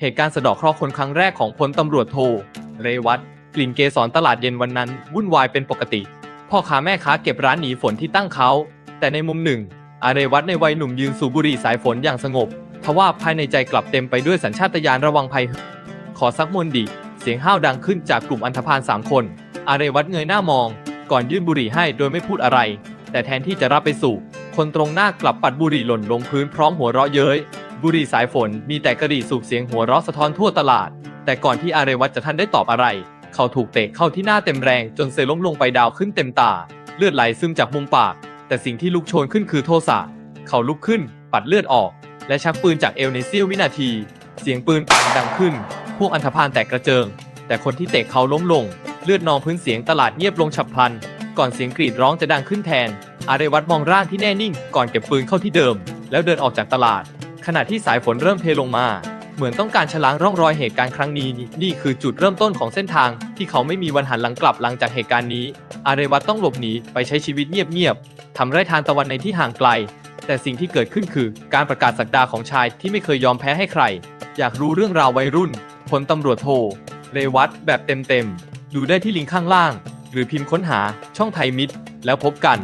เหตุการณ์สะดอกเคราะห์คนครั้งแรกของพลตำรวจโท เรวัตกลิ่นเกสรตลาดเย็นวันนั้น วุ่นวายเป็นปกติ พ่อค้าแม่ค้าเก็บร้านหนีฝนที่ตั้งเขา แต่ในมุมหนึ่ง อาเรวัตในวัยหนุ่มยืนสูบบุหรี่สายฝนอย่างสงบทว่าภายในใจกลับเต็มไปด้วยสัญชาตญาณระวังภัย ขอซักมนต์ดิเสียงห้าวดังขึ้นจากกลุ่มอันธพาลสามคน อาเรวัตเงยหน้ามอง ก่อนยื่นบุหรี่ให้โดยไม่พูดอะไร แต่แทนที่จะรับไปสูบคนตรงหน้ากลับปัดบุหรี่หล่นลงพื้นพร้อมหัวเราะเย้ย บุรีสายฝนมีแต่กระดี่สูบเสียงหัวเราะสะท้อนทั่วตลาด แต่ก่อนที่อาเรวัตจะทันได้ตอบอะไร เขาถูกเตะเข้าที่หน้าเต็มแรงจนเซล้มลงไปดาวขึ้นเต็มตา เลือดไหลซึมจากมุมปาก แต่สิ่งที่ลุกโชนขึ้นคือโทสะเขาลุกขึ้น ปัดเลือดออก และชักปืนจากเอวในเสี้ยววินาที เสียงปืนปังดังขึ้น พวกอันธพาลแตกกระเจิง แต่คนที่เตะเขาล้มลง เลือดนองพื้นเสียงตลาดเงียบลงฉับพลัน ก่อนเสียงกรีดร้องจะดังขึ้นแทน อาเรวัตมองร่างที่แน่นิ่ง ก่อนเก็บปืนเข้าที่เดิม แล้วเดินออกจากตลาด ขณะที่สายฝนเริ่มเทลงมา เหมือนต้องการชะล้างร่องรอยเหตุการณ์ครั้งนี้ นี่คือจุดเริ่มต้นของเส้นทางที่เขาไม่มีวันหันหลังกลับหลังจากเหตุการณ์นี้ อาเรวัตต้องหลบหนีไปใช้ชีวิตเงียบๆทำไร่ทานตะวันในที่ห่างไกล แต่สิ่งที่เกิดขึ้นคือการประกาศสักดาของชายที่ไม่เคยยอมแพ้ให้ใคร อยากรู้เรื่องราววัยรุ่นพลตำรวจโทเรวัตแบบเต็มๆดูได้ที่ลิงก์ข้างล่าง หรือพิมพ์ค้นหาช่องไทยมิตรแล้วพบกัน